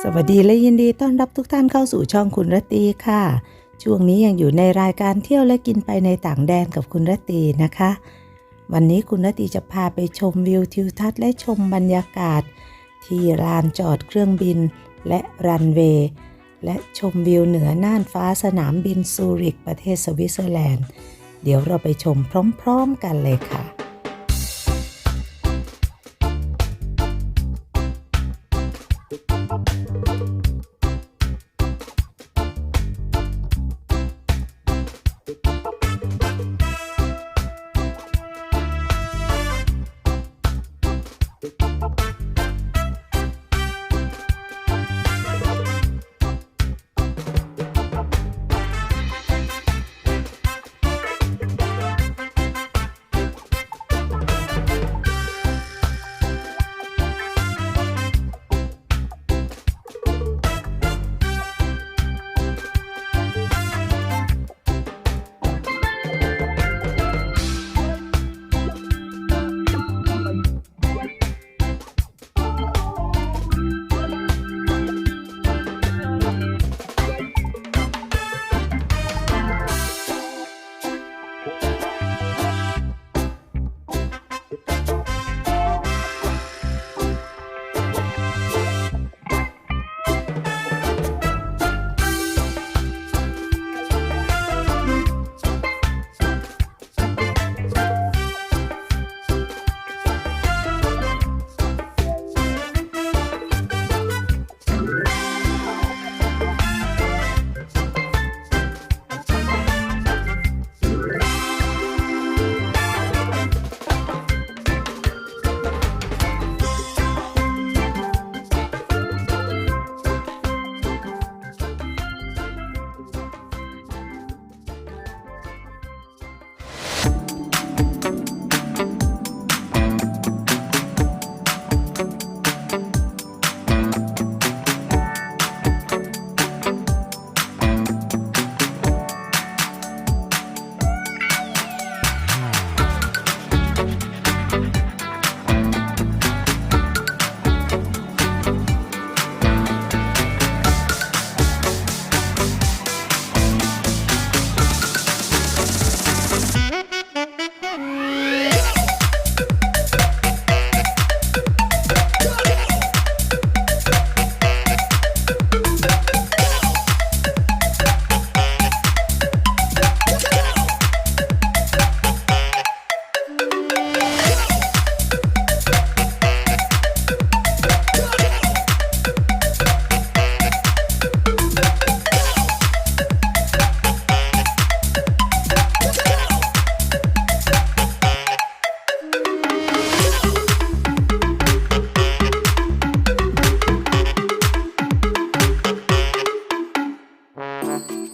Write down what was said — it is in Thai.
สวัสดีและยินดีต้อนรับทุกท่านเข้าสู่ช่องคุณรตีค่ะ ช่วงนี้ยังอยู่ในรายการเที่ยวและกินไปในต่างแดนกับคุณรตีนะคะ วันนี้คุณรตีจะพาไปชมวิวทิวทัศน์และชมบรรยากาศ ที่ลานจอดเครื่องบินและรันเวย์และชมวิวเหนือน่านฟ้าสนามบินซูริกประเทศสวิตเซอร์แลนด์ เดี๋ยวเราไปชมพร้อมๆกันเลยค่ะ Música